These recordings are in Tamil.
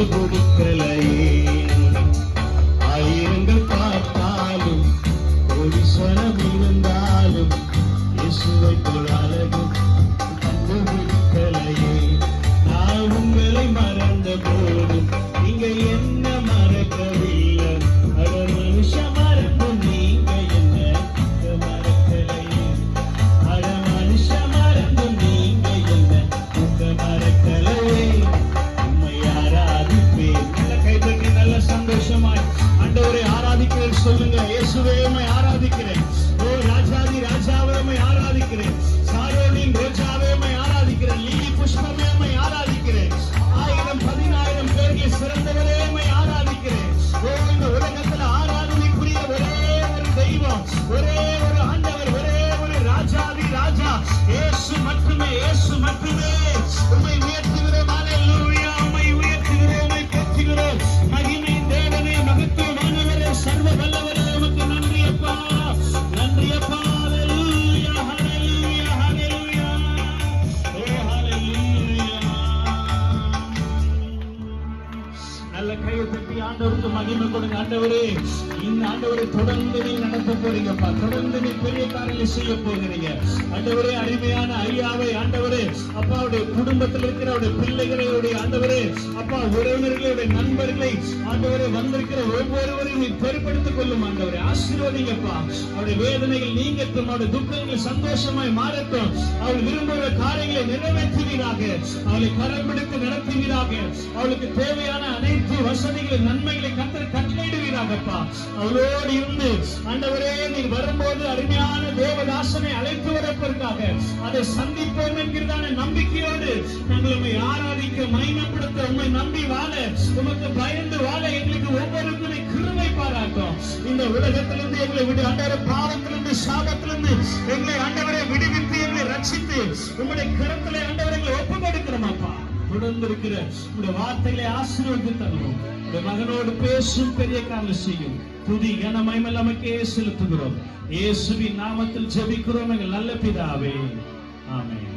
ஒரு கொடுக்கல போறீங்கப்பா தொடர்ந்து நீ பெரிய காரியங்களை செய்ய போகிறீங்க. ஆண்டவரே அருமையான ஐயாவை ஆண்டவரே அப்பாவுடைய குடும்பத்தில் இருக்கிற அவருடைய பிள்ளைகளை ஆண்டவரே அப்பா உறவினர்களுடைய நண்பர்களை ஆண்டவரே வந்திருக்கிற ஒவ்வொருவரையும் நீ பெருப்படுத்திக் கொள்ளும் ஆண்டவரே. ஆசீர்வதிங்கப்பா. அவருடைய வேதனைகள் நீங்கட்டும் அவருடைய துக்கங்கள் சந்தோஷமாய் மாறட்டும். அவள் விரும்புகிற காரியங்கள் நிறைவேற்றுவீராக. அவளை கரம் பிடித்து நடத்துவீராக. அவளுக்கு தேவையான அனைத்து வசதிகளை நன்மைகளை கத்தர் கட்டளையிடுவீராகப்பா. அவளோடு இருந்து ஆண்டவரே நீ வரும்போது அருமையான தேவதாசனை அழைத்து வரப்பதற்காக அதை சந்திப்போம் என்கிறதான நம்பிக்கையோடு நாங்கள் உண்மை ஆராதிக்க மைனப்படுத்த உண்மை நம்பி வாழ உமக்கு பயந்து வாழ எங்களுக்கு ஒவ்வொருக்கும் கிருமை பாராட்டும் இந்த உலகத்திலிருந்து எங்களை விடு ஆண்டவரே பாவத்திலிருந்து சாபத்திலிருந்து எங்களை ஆண்டவரை விடுவித்து எங்களை ரட்சித்து உங்களுடைய கருத்திலே ஆண்டவரை எங்களை ஒப்பு கொடுக்கிறோமாப்பா தொடர்ந்து இருக்கிற உங்களுடைய வார்த்தைகளை ஆசீர்வதித்து தருவோம் உடைய மகனோடு பேசும் பெரிய காரியம் செய்யும். துதி கன நமக்கே செலுத்துகிறோம். இயேசுவின் நாமத்தில் ஜெபிக்கிறோம் எங்கள் நல்ல பிதாவே. ஆமென்.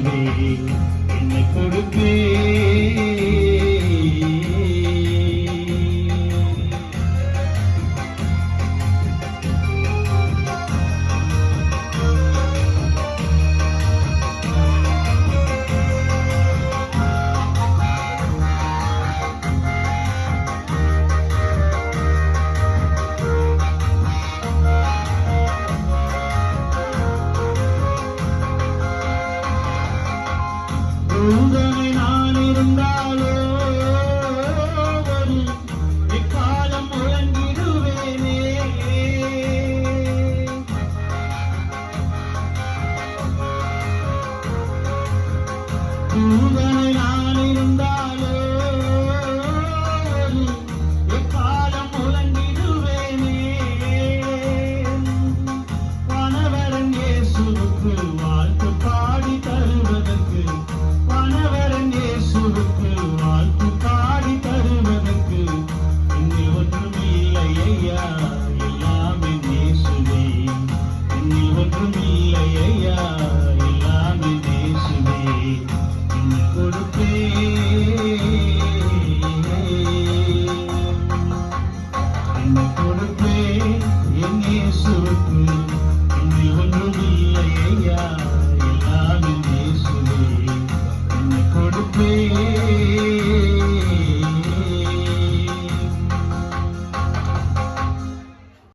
நேசுவே என்னை கொடுப்பே